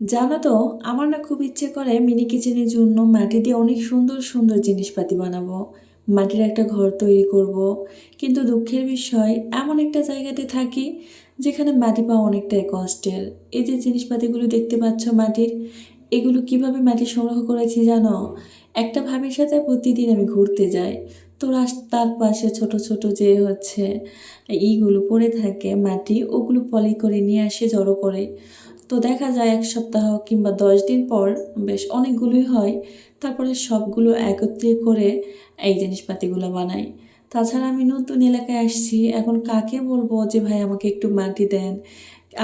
জানো তো, আমার না খুব ইচ্ছে করে মিনি কিচেনের জন্য মাটি দিয়ে অনেক সুন্দর সুন্দর জিনিসপাতি বানাবো। মাটির একটা ঘর তৈরি করব। কিন্তু দুঃখের বিষয়, এমন একটা জায়গাতে থাকি যেখানে মাটি পাওয়া অনেকটাই কষ্টের। এই যে জিনিসপাতিগুলো দেখতে পাচ্ছ মাটির, এগুলো কীভাবে মাটি সংগ্রহ করেছি জানো? একটা ভাবির সাথে প্রতিদিন আমি ঘুরতে যাই। তো রাস্তার পাশে ছোট ছোট যে হচ্ছে ইগুলো পড়ে থাকে মাটি, ওগুলো পলি করে নিয়ে আসে জড়ো করে। তো দেখা যায় এক সপ্তাহ কিংবা দশ দিন পর বেশ অনেকগুলোই হয়। তারপরে সবগুলো একত্রে করে এই জিনিসপাতিগুলো বানাই। তাছাড়া আমি নতুন এলাকায় আসছি। এখন কাকে বলব যে, ভাই, আমাকে একটু মাটি দেন।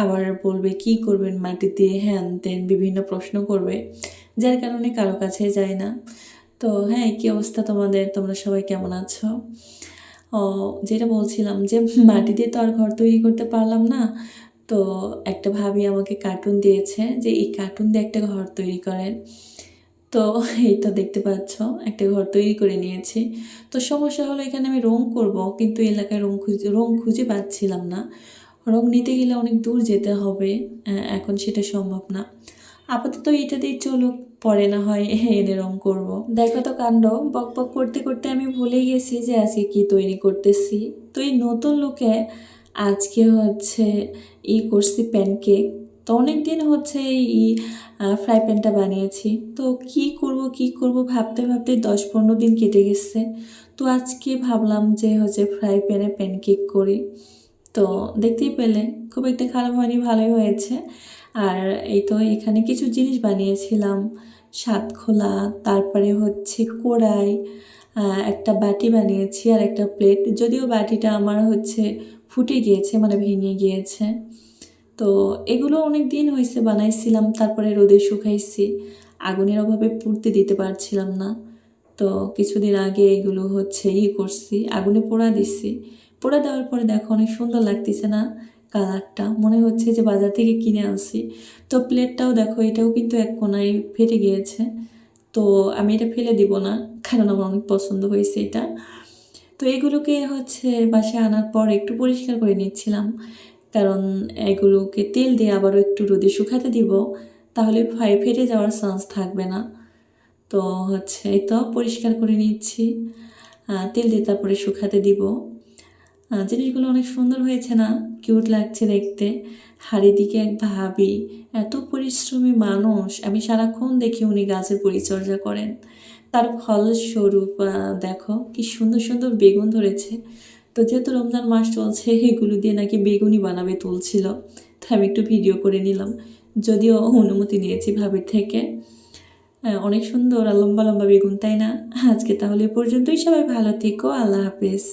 আবার বলবে, কি করবেন মাটি দিয়ে হ্যান দেন বিভিন্ন প্রশ্ন করবে, যার কারণে কারও কাছে যায় না। তো হ্যাঁ কী অবস্থা তোমাদের? তোমরা সবাই কেমন আছো? যেটা বলছিলাম যে, মাটি দিয়ে তো আর ঘর তৈরি করতে পারলাম না। তো একটা ভাবি আমাকে কার্টুন দিয়েছে যে এই কার্টুন দিয়ে একটা ঘর তৈরি করেন। তো এই তো দেখতে পাচ্ছ, একটা ঘর তৈরি করে নিয়েছি। তো সমস্যা হলো এখানে আমি রং করব, কিন্তু এলাকায় রং খুঁজে রং খুঁজে পাচ্ছিলাম না। রং নিতে গেলে অনেক দূর যেতে হবে এখন সেটা সম্ভব না। আপাতত এটা দিয়ে চলুক, পরে না হয় এনে রং করব। দেখো তো কাণ্ড, বক বক করতে করতে আমি ভুলে গেছি যে আজকে কি তৈরি করতেছি। তো এই নতুন লোকে আজকে হচ্ছে ই করছি প্যানকেক তো অনেক দিন হচ্ছে এই ফ্রাই প্যানটা বানিয়েছি। তো কি করব কি করব ভাবতে ভাবতে দশ পনেরো দিন কেটে গেছে। তো আজকে ভাবলাম যে হচ্ছে ফ্রাই প্যানে প্যানকেক করি। তো দেখতেই পেলে, খুব একটা খারাপ হয়নি, ভালোই হয়েছে। আর এই তো এখানে কিছু জিনিস বানিয়েছিলাম। সাতখোলা তারপরে হচ্ছে কড়াই একটা বাটি বানিয়েছি আর একটা প্লেট যদিও বাটিটা আমার হচ্ছে ফুটে গিয়েছে মানে ভেঙে গিয়েছে। তো এগুলো অনেক দিন হয়েছে বানাইছিলাম, তারপরে রোদে শুকাইছি। আগুনের অভাবে পুড়তে দিতে পারছিলাম না। তো কিছুদিন আগে এগুলো হচ্ছে ই করছি, আগুনে পোড়া দিছি। পোড়া দেওয়ার পরে দেখো অনেক সুন্দর লাগতেছে না কালারটা, মনে হচ্ছে যে বাজার থেকে কিনে আনছি। তো প্লেটটাও দেখো, এটাও কিন্তু এক কোনায় ফেটে গিয়েছে। তো আমি এটা ফেলে দিব না, কারণ আমার অনেক পছন্দ হয়েছে এটা। তো এগুলোকে হচ্ছে বাসায় আনার পর একটু পরিষ্কার করে নিচ্ছিলাম। কারণ এগুলোকে তেল দিয়ে আবারও একটু রোদে শুকাতে দিব, তাহলে ফেটে যাওয়ার চান্স থাকবে না। তো হচ্ছে এই তো পরিষ্কার করে নিচ্ছি। তেল দিয়ে তারপরে শুকাতে দিব। জিনিসগুলো অনেক সুন্দর হয়েছে না? কিউট লাগছে দেখতে। হাড়ি দিকে এক ভাবি, এত পরিশ্রমী মানুষ, আমি সারাক্ষণ দেখি উনি গাছের পরিচর্যা করেন। তার ফলস্বরূপ দেখো কি সুন্দর সুন্দর বেগুন ধরেছে। তো যেহেতু রমজান মাস চলছে, এগুলো দিয়ে নাকি বেগুনই বানাবে তুলছিল তো আমি একটু ভিডিও করে নিলাম। যদিও অনুমতি নিয়েছি ভাবের থেকে। অনেক সুন্দর আর লম্বা লম্বা বেগুন, তাই না? আজকে তাহলে পর্যন্তই। সবাই ভালো থেকো, আল্লাহ হাফেজ।